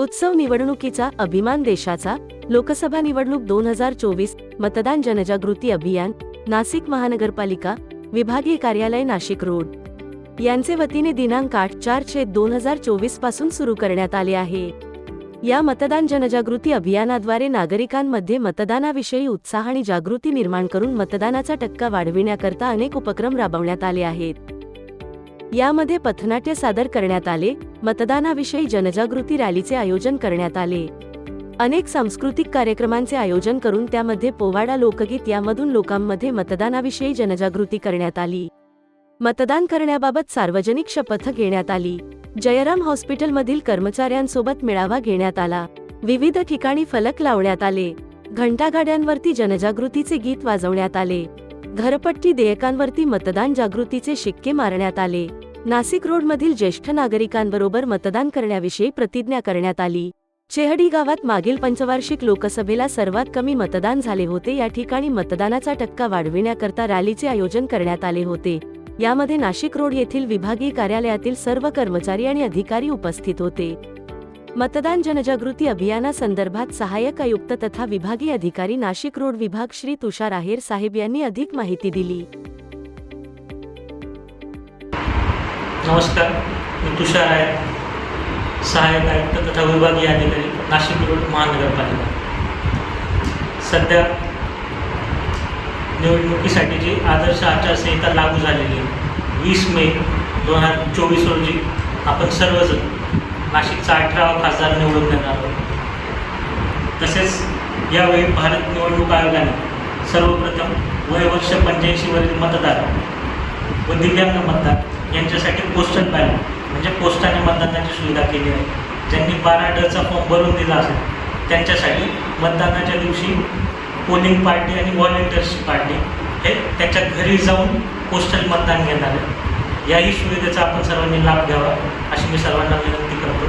उत्सव निवडणुकीचा अभिमान देशाचा लोकसभा निवडणूक दोन हजार चोवीस मतदान जनजागृती अभियान नाशिक महानगरपालिका विभागीय कार्यालय नाशिक रोड. यांचे वतीने दिनांक आठ चार छे दोन हजार चोवीसपासून सुरू करण्यात आले आहे. या मतदान जनजागृती अभियानाद्वारे नागरिकांमध्ये मतदानाविषयी उत्साह आणि जागृती निर्माण करून मतदानाचा टक्का वाढविण्याकरता अनेक उपक्रम राबवण्यात आले आहेत. यामध्ये पथनाट्य सादर करण्यात आले मतदानाविषयी जनजागृती रॅलीचे आयोजन करण्यात आले. अनेक सांस्कृतिक कार्यक्रमांचे आयोजन करून त्यामध्ये पोवाडा लोकगीत यामधून लोकांमध्ये मतदानाविषयी जनजागृती करण्यात आली. मतदान करण्याबाबत सार्वजनिक शपथ घेण्यात आली. जयराम हॉस्पिटलमधील कर्मचाऱ्यांसोबत मेळावा घेण्यात आला. विविध ठिकाणी फलक लावण्यात आले. घंटागाड्यांवरती जनजागृतीचे गीत वाजवण्यात आले. घरपट्टी देयकांवरती मतदान जागृतीचे शिक्के मारण्यात आले. नाशिक रोडमधील ज्येष्ठ नागरिकांबरोबर मतदान करण्याविषयी प्रतिज्ञा करण्यात आली. चेहडी गावात मागील पंचवार्षिक लोकसभेला सर्वात कमी मतदान झाले होते. या ठिकाणी मतदानाचा टक्का वाढविण्याकरता रॅलीचे आयोजन करण्यात आले होते. यामध्ये नाशिक रोड येथील विभागीय कार्यालयातील सर्व कर्मचारी आणि अधिकारी उपस्थित होते. मतदान जनजागृती अभियानासंदर्भात सहाय्यक आयुक्त तथा विभागीय अधिकारी नाशिक रोड विभाग श्री तुषार आहेर साहेब यांनी अधिक माहिती दिली. नमस्कार. मी तुषार आहे सहाय्यक आयुक्त तथा विभागीय अधिकारी नाशिक रोड महानगरपालिका. सध्या निवडणुकीसाठी जी आदर्श आचारसंहिता लागू झालेली आहे वीस मे दोन हजार चोवीस रोजी आपण सर्वजण नाशिकचा अठरावा खासदार निवडून देणार तसेच यावेळी भारत निवडणूक आयोगाने सर्वप्रथम वय वर्ष पंच्याऐंशीवरील मतदार व दिव्यांग मतदार यांच्यासाठी पोस्टल बॅलेट म्हणजे पोस्टाने मतदानाची सुविधा केली आहे. ज्यांनी बारा डचा फॉर्म भरून दिला असेल त्यांच्यासाठी मतदानाच्या दिवशी पोलिंग पार्टी आणि व्हॉलेंटियर्सची पार्टी हे त्याच्या घरी जाऊन पोस्टल मतदान घेणार आहे याही सुविधेचा आपण सर्वांनी लाभ घ्यावा अशी मी सर्वांना विनंती करतो.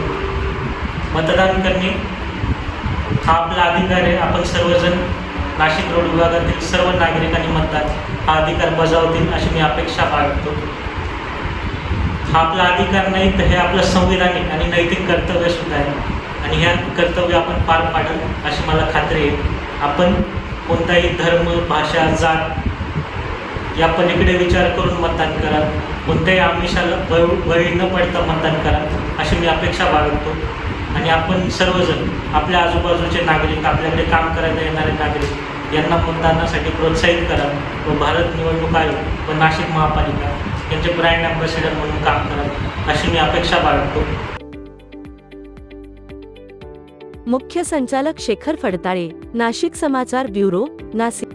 मतदान करणे हा आपला अधिकार आहे. आपण सर्वजण नाशिक रोड विभागातील सर्व नागरिकांनी मतदान हा अधिकार बजावतील अशी मी अपेक्षा बाळगतो. हा आपला अधिकार नाही तर हे आपलं संविधानिक आणि नैतिक कर्तव्य सुद्धा आहे. आणि ह्या कर्तव्य आपण पार पाडल अशी मला खात्री आहे. आपण कोणताही धर्म भाषा जात या पलीकडे विचार करून मतदान करा कोणत्याही आमिषाला बळ बळी न पडता मतदान करा अशी मी अपेक्षा बाळगतो. आणि आपण सर्वजण आपल्या आजूबाजूचे नागरिक आपल्याकडे काम करायला येणारे नागरिक यांना मतदानासाठी प्रोत्साहित करा. व भारत निवडणूक आयोग व नाशिक महापालिका यांचे ब्रँड अँबॅसेडर म्हणून काम करा अशी मी अपेक्षा बाळगतो. मुख्य संचालक शेखर फडताळे नाशिक समाचार ब्युरो नाशिक